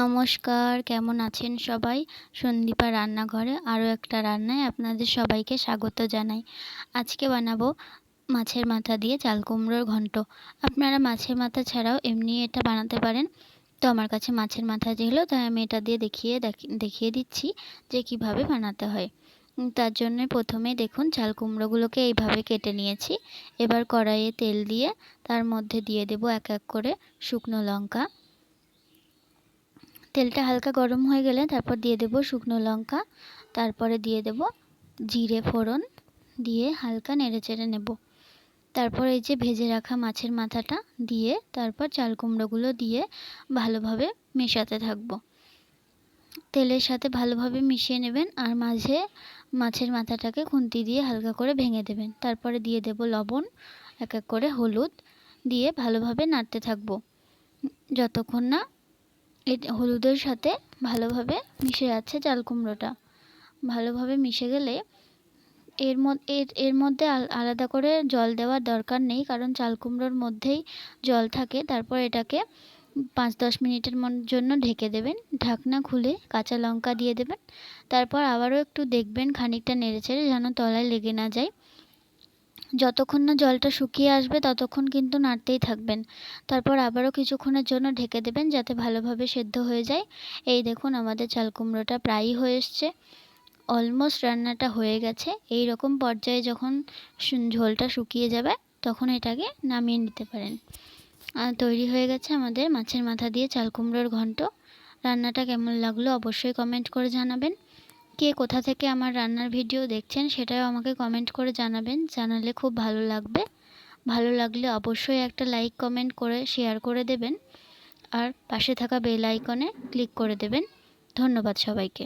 নমস্কার, কেমন আছেন সবাই? সন্দীপা রান্নাঘরে আরও একটা রান্নায় আপনাদের সবাইকে স্বাগত জানাই। আজকে বানাবো মাছের মাথা দিয়ে চাল কুমড়োর ঘন্ট। আপনারা মাছের মাথা ছাড়াও এমনি এটা বানাতে পারেন। তো আমার কাছে মাছের মাথা ছিল তাই আমি এটা দিয়ে দেখিয়ে দেখিয়ে দিচ্ছি যে কীভাবে বানাতে হয়। তার জন্য প্রথমে দেখুন চাল কুমড়োগুলোকে এইভাবে কেটে নিয়েছি। এবার কড়াইয়ে তেল দিয়ে তার মধ্যে দিয়ে দেব এক এক করে শুকনো লঙ্কা। তেলটা হালকা গরম হয়ে গেলে তারপর দিয়ে দেব শুকনো লঙ্কা, তারপরে দিয়ে দেব জিরে ফোড়ন, দিয়ে হালকা নেড়ে চেড়ে নেব। তারপর এই যে ভেজে রাখা মাছের মাথাটা দিয়ে তারপর চাল কুমড়োগুলো দিয়ে ভালোভাবে মেশাতে থাকব। তেলের সাথে ভালোভাবে মিশিয়ে নেবেন আর মাঝে মাছের মাথাটাকে খুন্তি দিয়ে হালকা করে ভেঙে দেবেন। তারপরে দিয়ে দেব লবণ, এক এক করে হলুদ দিয়ে ভালোভাবে নাড়তে থাকব। যতক্ষণ না হলুদের সাথে ভালোভাবে মিশে যাচ্ছে চাল কুমড়োটা। ভালোভাবে মিশে গেলে এর মধ্যে এর মধ্যে আলাদা করে জল দেওয়ার দরকার নেই, কারণ চাল কুমড়োর মধ্যেই জল থাকে। তারপর এটাকে পাঁচ দশ মিনিটের জন্য ঢেকে দেবেন। ঢাকনা খুলে কাঁচা লঙ্কা দিয়ে দেবেন। তারপর আবারও একটু দেখবেন খানিকটা নেড়ে চেড়ে যেন তলায় লেগে না যায়। যতক্ষণ না জলটা শুকিয়ে আসবে, ততক্ষণ কিন্তু নাড়তেই থাকবেন। তারপর আবারও কিছুক্ষণের জন্য ঢেকে দেবেন যাতে ভালোভাবে সেদ্ধ হয়ে যায়। এই দেখুন আমাদের চাল কুমড়োটা প্রায়ই হয়ে এসছে। অলমোস্ট রান্নাটা হয়ে গেছে। এই রকম পর্যায়ে যখন ঝোলটা শুকিয়ে যাবে, তখন এটাকে নামিয়ে নিতে পারেন। আর তৈরি হয়ে গেছে আমাদের মাছের মাথা দিয়ে চাল কুমড়োর ঘন্ট। রান্নাটা কেমন লাগল অবশ্যই কমেন্ট করে জানাবেন। কে কোথা থেকে আমার রান্নার ভিডিও দেখছেন সেটাও আমাকে কমেন্ট করে জানাবেন। জানালে খুব ভালো লাগবে। ভালো লাগলে অবশ্যই একটা লাইক কমেন্ট করে শেয়ার করে দেবেন। আর পাশে থাকা বেল আইকনে ক্লিক করে দেবেন। ধন্যবাদ সবাইকে।